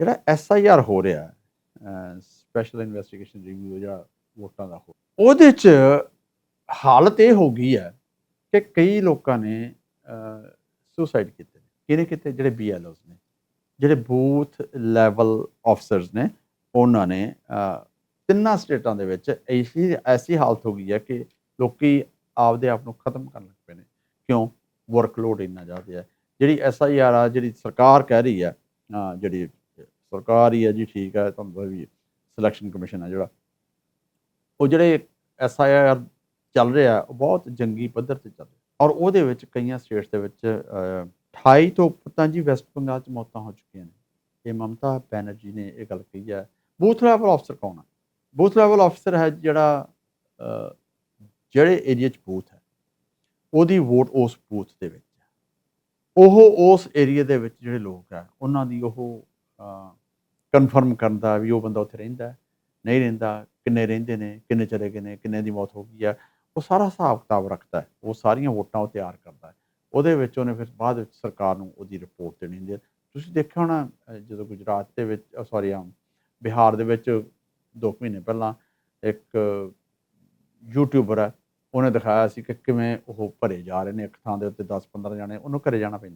ਜਿਹੜਾ S I R ਹੋ ਰਿਹਾ ਸਪੈਸ਼ਲ ਇਨਵੈਸਟੀਗੇਸ਼ਨ ਰਿਵਿਊ ਜਿਹੜਾ ਵੋਟਾਂ ਦਾ ਹੋ ਉਹਦੇ ਚ ਹਾਲਤ ਇਹ ਹੋ ਗਈ ਹੈ ਕਿ ਕਈ ਲੋਕਾਂ ਨੇ ਸੁਸਾਈਡ ਕੀਤੇ ਨੇ। ਕਿਤੇ ਕੀਤੇ? ਜਿਹੜੇ ਬੀਐਲਓਸ ਨੇ। ਜਿਹੜੇ ਬੂਥ ਲੈਵਲ ਆਫਸਰਸ ਨੇ, ਉਹਨਾਂ ਨੇ ਤਿੰਨਾਂ ਸਟੇਟਾਂ ਦੇ ਵਿੱਚ ਐਸੀ ਐਸੀ ਹਾਲਤ ਹੋ ਗਈ ਹੈ ਕਿ ਲੋਕੀ ਆਪਦੇ ਆਪ ਨੂੰ ਖਤਮ ਕਰਨ ਲੱਗ ਪਏ ਨੇ। ਕਿਉਂ? ਵਰਕਲੋਡ ਇੰਨਾ ਜ਼ਿਆਦਾ ਹੈ। ਜਿਹੜੀ ਐਸ ਆਈ ਆਰ ਆ, ਜਿਹੜੀ ਸਰਕਾਰ ਕਹਿ ਰਹੀ ਹੈ ਜਿਹੜੀ ਸਰਕਾਰ ਹੀ ਹੈ ਜੀ ਠੀਕ ਹੈ ਤੁਹਾਨੂੰ ਵੀ ਸਿਲੈਕਸ਼ਨ ਕਮਿਸ਼ਨ ਹੈ ਜਿਹੜਾ। ਉਹ ਜਿਹੜੇ ਐਸ ਆਈ ਆਰ ਚੱਲ ਰਿਹਾ ਉਹ ਬਹੁਤ ਜੰਗੀ ਪੱਧਰ ਤੇ ਚੱਲ ਰਿਹਾ ਔਰ ਉਹਦੇ ਵਿੱਚ ਕਈਆਂ ਸਟੇਟਸ ਦੇ ਵਿੱਚ ਅਹ, 28 ਤੋਂ ਉੱਪਰ ਤਾਂ ਜੀ ਵੈਸਟ ਬੰਗਾਲ 'ਚ ਮੌਤਾਂ ਹੋ ਚੁੱਕੀਆਂ ਨੇ। ਇਹ ਮਮਤਾ ਬੈਨਰਜੀ ਨੇ ਇਹ ਗੱਲ ਕਹੀ ਹੈ। ਬੂਥ ਲੈਵਲ ਅਫਸਰ ਕੌਣ ਹੈ? ਬੂਥ ਲੈਵਲ ਅਫਸਰ ਹੈ ਜਿਹੜਾ ਜਿਹੜੇ ਏਰੀਆ 'ਚ ਬੂਥ ਹੈ ਉਹਦੀ ਵੋਟ ਉਸ ਬੂਥ ਦੇ ਵਿੱਚ ਹੈ। ਉਹ ਉਸ ਏਰੀਆ ਦੇ ਵਿੱਚ ਜਿਹੜੇ ਲੋਕ ਹੈ ਉਹਨਾਂ ਦੀ ਉਹ ਕਨਫਰਮ ਕਰਨ ਦਾ ਵੀ ਉਹ ਬੰਦਾ ਉੱਥੇ ਰਹਿੰਦਾ ਹੈ, ਨਹੀਂ ਰਹਿੰਦਾ ਕਿੰਨੇ ਰਹਿੰਦੇ ਨੇ ਕਿੰਨੇ ਚਲੇ ਗਏ ਨੇ ਕਿੰਨੇ ਦੀ ਮੌਤ ਹੋ ਗਈ ਹੈ। ਉਹ ਸਾਰਾ ਹਿਸਾਬ ਕਿਤਾਬ ਰੱਖਦਾ ਹੈ। ਉਹ ਸਾਰੀਆਂ ਵੋਟਾਂ ਉਹ ਤਿਆਰ ਕਰਦਾ ਹੈ। ਉਹਦੇ ਵਿੱਚ ਉਹਨੇ ਫਿਰ ਬਾਅਦ ਵਿੱਚ ਸਰਕਾਰ ਨੂੰ ਉਹਦੀ ਰਿਪੋਰਟ ਦੇਣੀ ਹੁੰਦੀ ਹੈ। ਤੁਸੀਂ ਦੇਖਿਆ ਹੋਣਾ ਜਦੋਂ ਗੁਜਰਾਤ ਦੇ ਵਿੱਚ ਸੌਰੀ ਆ ਬਿਹਾਰ ਦੇ ਵਿੱਚ 2 ਮਹੀਨੇ ਪਹਿਲਾਂ ਇੱਕ ਯੂਟਿਊਬਰ ਹੈ ਉਹਨੇ ਦਿਖਾਇਆ ਸੀ ਕਿ ਕਿਵੇਂ ਉਹ ਭਰੇ ਜਾ ਰਹੇ ਨੇ ਇੱਕ ਥਾਂ ਦੇ ਉੱਤੇ 10 15 ਜਾਣੇ ਉਹਨੂੰ ਘਰੇ ਜਾਣਾ ਪੈਂਦਾ